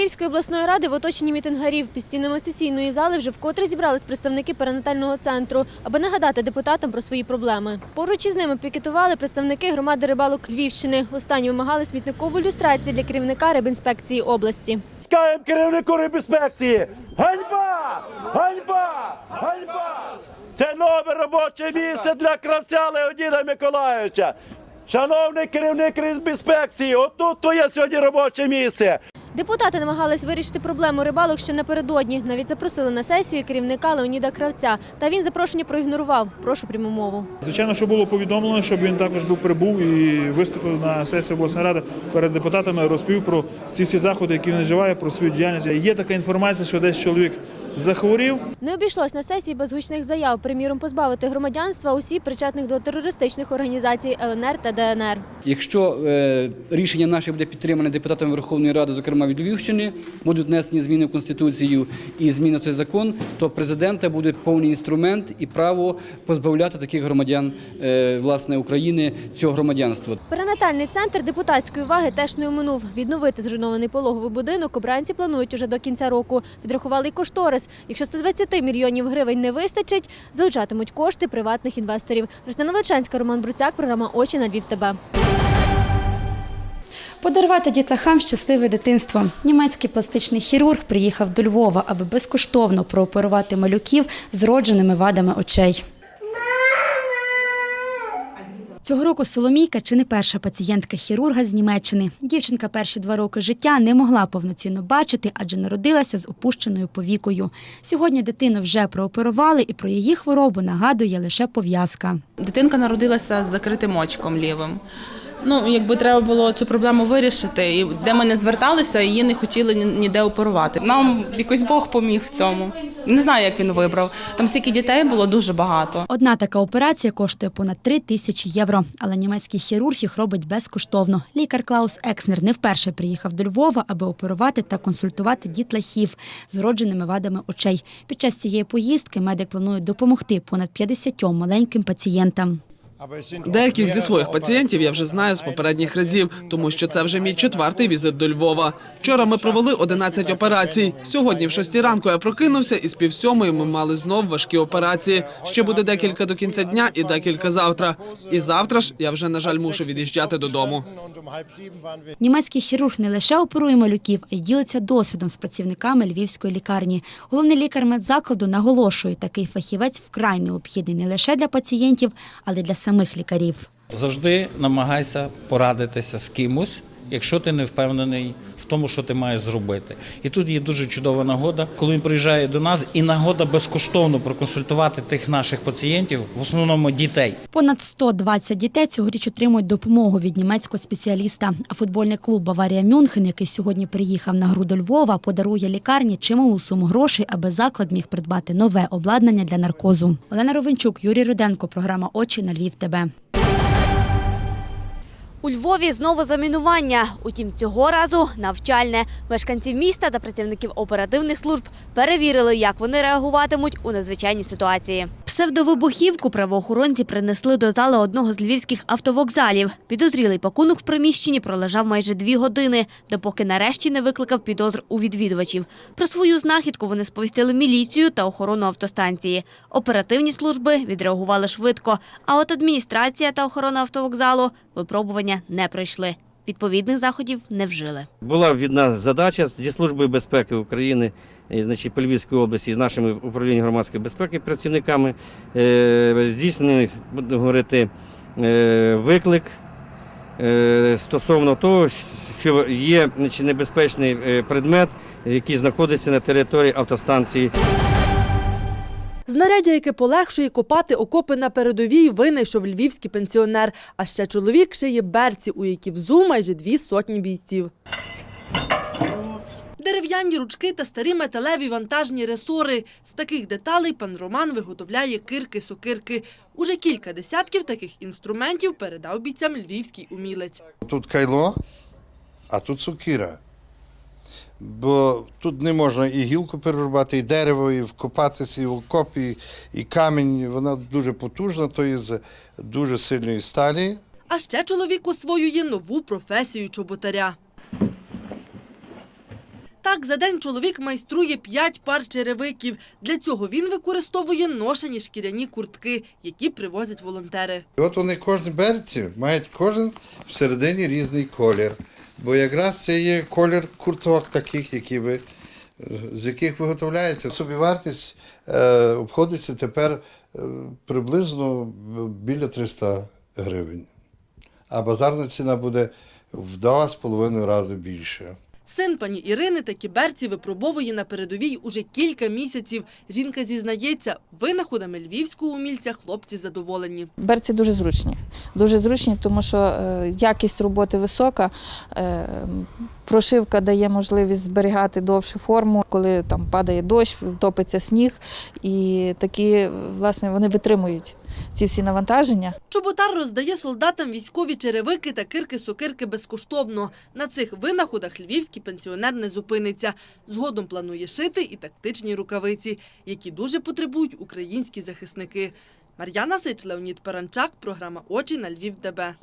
Львівської обласної ради в оточенні мітингарів під стінами сесійної зали вже вкотре зібрались представники перинатального центру, аби нагадати депутатам про свої проблеми. Поруч із ними пікетували представники громади рибалок Львівщини. Останні вимагали смітникову люстрацію для керівника рибінспекції області. Скаєм керівнику рибінспекції! Ганьба! Ганьба! Ганьба! Це нове робоче місце для кравця Леоніда Миколайовича. Шановний керівник рибінспекції, отут твоє сьогодні робоче місце. Депутати намагались вирішити проблему рибалок ще напередодні. Навіть запросили на сесію керівника Леоніда Кравця. Та він запрошення проігнорував. Прошу пряму мову. Звичайно, що було повідомлено, щоб він також був прибув і виступив на сесії обласної ради перед депутатами, розповів про ці всі заходи, які він вживає, про свою діяльність. Є така інформація, що десь чоловік захворів. Не обійшлось на сесії без гучних заяв, приміром позбавити громадянства осіб, причетних до терористичних організацій ЛНР та ДНР. Якщо е, рішення наше буде підтримане депутатами Верховної Ради, зокрема від Львівщини, будуть внесені зміни в Конституцію і зміни в цей закон, то президента буде повний інструмент і право позбавляти таких громадян е, власне України цього громадянства. Перинатальний центр депутатської уваги теж не оминув. Відновити зруйнований пологовий будинок обранці планують уже до кінця року. Підрахували й кошторис. Якщо 120 мільйонів гривень не вистачить, залучатимуть кошти приватних інвесторів. Ростина Личанська, Роман Бруцяк, програма Очі на Львів. Подарувати дітлахам щасливе дитинство. Німецький пластичний хірург приїхав до Львова, аби безкоштовно прооперувати малюків з родженими вадами очей. Цього року Соломійка чи не перша пацієнтка хірурга з Німеччини. Дівчинка перші два роки життя не могла повноцінно бачити, адже народилася з опущеною повікою. Сьогодні дитину вже прооперували, і про її хворобу нагадує лише пов'язка. Дитинка народилася з закритим очком лівим. Ну, якби треба було цю проблему вирішити, і де ми не зверталися, її не хотіли ніде оперувати. Нам якось Бог поміг в цьому. Не знаю, як він вибрав. Там стільки дітей було дуже багато. Одна така операція коштує понад 3 тисячі євро, але німецький хірург їх робить безкоштовно. Лікар Клаус Екснер не вперше приїхав до Львова, аби оперувати та консультувати дітлахів з вродженими вадами очей. Під час цієї поїздки медик планує допомогти понад 50 маленьким пацієнтам. Деяких зі своїх пацієнтів я вже знаю з попередніх разів, тому що це вже мій четвертий візит до Львова. Вчора ми провели 11 операцій. Сьогодні в 6 ранку я прокинувся, і з пів сьомої ми мали знов важкі операції. Ще буде декілька до кінця дня і декілька завтра. І завтра ж я вже на жаль мушу від'їжджати додому. Німецький хірург не лише оперує малюків, а й ділиться досвідом з працівниками львівської лікарні. Головний лікар медзакладу наголошує, такий фахівець вкрай необхідний не лише для пацієнтів, але й для самих лікарів. Завжди намагайся порадитися з кимось, якщо ти не впевнений в тому, що ти маєш зробити. І тут є дуже чудова нагода, коли він приїжджає до нас, і нагода безкоштовно проконсультувати тих наших пацієнтів, в основному дітей. Понад 120 дітей цьогоріч отримують допомогу від німецького спеціаліста. А футбольний клуб Баварія Мюнхен, який сьогодні приїхав на гру до Львова, подарує лікарні чималу суму грошей, аби заклад міг придбати нове обладнання для наркозу. Олена Ровенчук, Юрій Руденко, програма Очі на Львів. ТБ. У Львові знову замінування. Утім, цього разу навчальне. Мешканців міста та працівників оперативних служб перевірили, як вони реагуватимуть у надзвичайній ситуації. Псевдовибухівку правоохоронці принесли до зали одного з львівських автовокзалів. Підозрілий пакунок в приміщенні пролежав майже дві години, допоки нарешті не викликав підозр у відвідувачів. Про свою знахідку вони сповістили міліцію та охорону автостанції. Оперативні служби відреагували швидко, а от адміністрація та охорона автовокзалу випробування не пройшли. Відповідних заходів не вжили. Була відна задача зі Службою безпеки України, е, значить, по Львівській області з нашими управлінням громадської безпеки працівниками е, здійснений, буду говорити, е, виклик стосовно того, що є значить, небезпечний предмет, який знаходиться на території автостанції. Знаряддя, яке полегшує копати окопи на передовій, винайшов львівський пенсіонер. А ще чоловік шиє берці, у які взу майже дві сотні бійців. Дерев'яні ручки та старі металеві вантажні ресори. З таких деталей пан Роман виготовляє кирки-сокирки. Уже кілька десятків таких інструментів передав бійцям львівський умілець. Тут кайло, а тут сокира. Бо тут не можна і гілку перерубати, і дерево, і вкопатися, і в окопі, і камінь. Вона дуже потужна, то є з дуже сильної сталі. А ще чоловік освоює нову професію чоботаря. Так, за день чоловік майструє 5 пар черевиків. Для цього він використовує ношені шкіряні куртки, які привозять волонтери. І от вони кожні берці мають кожен всередині різний колір. Бо якраз це є колір курток таких, які ви, е, з яких виготовляється. Собівартість е, обходиться тепер е, приблизно біля 300 гривень. А базарна ціна буде в два з половиною рази більше. Син пані Ірини такі берці випробовує на передовій уже кілька місяців. Жінка зізнається, винаходами львівського умільця хлопці задоволені. Берці дуже зручні. Дуже зручні, тому що е, якість роботи висока. е, Прошивка дає можливість зберігати довшу форму, коли там падає дощ, топиться сніг, і такі власне вони витримують ці всі навантаження. Чоботар роздає солдатам військові черевики та кирки-сокирки безкоштовно. На цих винаходах львівський пенсіонер не зупиниться. Згодом планує шити і тактичні рукавиці, які дуже потребують українські захисники. Мар'яна Сич, Леонід Паранчак, програма Очі на Львів ДБ.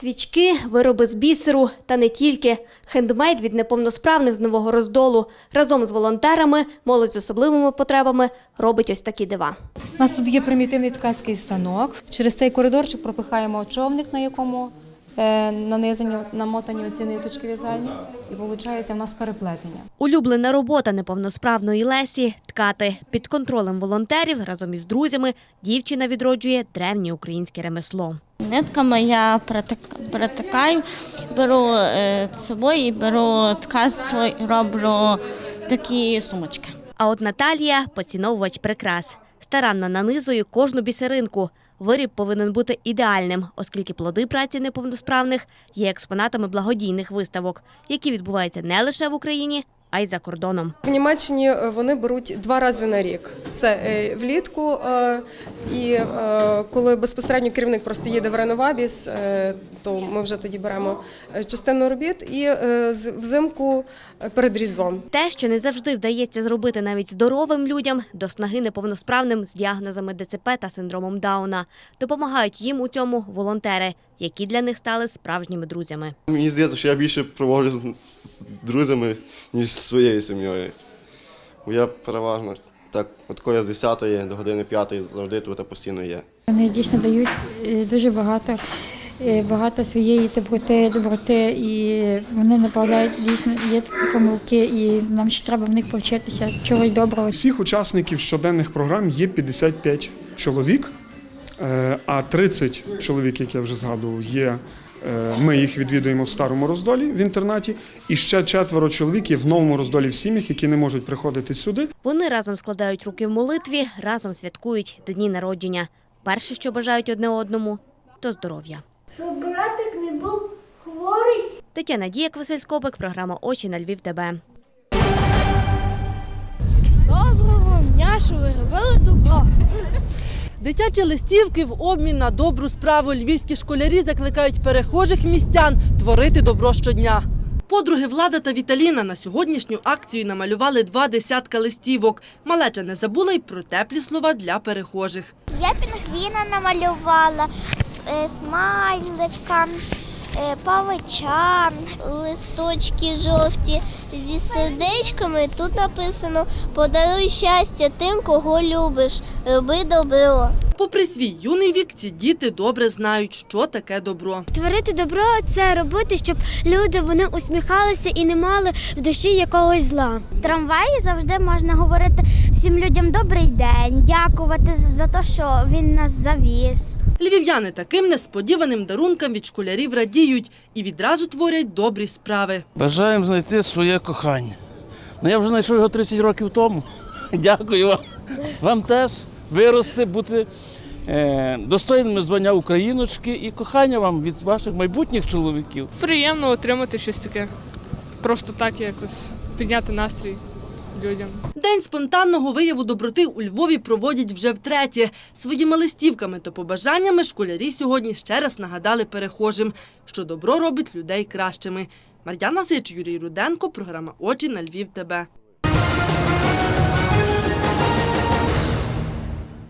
Свічки, вироби з бісеру та не тільки. Хендмейд від неповносправних з нового роздолу. Разом з волонтерами, молодь з особливими потребами робить ось такі дива. У нас тут є примітивний ткацький станок. Через цей коридорчик пропихаємо човник, на якому нанизані, намотані оці ниточки в'язальні. І виходить в нас переплетення. Улюблена робота неповносправної Лесі – ткати. Під контролем волонтерів разом із друзями дівчина відроджує древнє українське ремесло. Нитками я перетикаю, беру е, з собою і беру ткацтво і роблю такі сумочки. А от Наталія – поціновувач прикрас. Старанно нанизує кожну бісеринку. Виріб повинен бути ідеальним, оскільки плоди праці неповносправних є експонатами благодійних виставок, які відбуваються не лише в Україні, а й за кордоном. В Німеччині е, вони беруть два рази на рік. Це е, влітку, е, і коли безпосередньо керівник просто їде в Реновабіс, е, то ми вже тоді беремо е, частину робіт і е, з- взимку е, перед Різдвом. Те, що не завжди вдається зробити навіть здоровим людям, до снаги неповносправним з діагнозами ДЦП та синдромом Дауна. Допомагають їм у цьому волонтери, які для них стали справжніми друзями. Мені здається, що я більше проводжу з з друзями, ніж зі своєю сім'єю. Бо я переважно так, от коли я з 10 до години 5 завжди тут постійно є. Вони дійсно дають дуже багато, багато своєї доброти, доброти, і вони направляють дійсно є такі помилки, і нам ще треба в них повчитися чогось доброго. Всіх учасників щоденних програм є 55 чоловік, е, а 30 чоловік, як я вже згадував, є. е, Ми їх відвідуємо в старому роздолі в інтернаті, і ще четверо чоловік є в новому роздолі в сім'ях, які не можуть приходити сюди. Вони разом складають руки в молитві, разом святкують дні народження. Перше, що бажають одне одному, то здоров'я. Щоб братик не був хворий. Тетяна Діяк, Василь Скобик, програма Очі на Львів ТБ. Доброго дня, що ви робили добро. Дитячі листівки в обмін на добру справу. Львівські школярі закликають перехожих містян творити добро щодня. Подруги Влада та Віталіна на сьогоднішню акцію намалювали два десятка листівок. Малеча не забула й про теплі слова для перехожих. Я пінгвіна намалювала, смайлика, е, павича, листочки жовті зі сердечками. Тут написано Подаруй щастя тим, кого любиш, роби добро. Попри свій юний вік, ці діти добре знають, що таке добро. Творити добро це робити, щоб люди вони усміхалися і не мали в душі якогось зла. В трамваї завжди можна говорити всім людям добрий день, дякувати за те, що він нас завіз. Львів'яни таким несподіваним дарункам від школярів радіють і відразу творять добрі справи. Бажаємо знайти своє кохання. Ну я вже знайшов його 30 років тому. Дякую вам. Вам теж вирости, бути е, достойними звання україночки і кохання вам від ваших майбутніх чоловіків. Приємно отримати щось таке. Просто так якось підняти настрій людям. День спонтанного вияву доброти у Львові проводять вже втретє. Своїми листівками та побажаннями школярі сьогодні ще раз нагадали перехожим, що добро робить людей кращими. Мар'яна Сич, Юрій Руденко, програма Очі на Львів ТБ.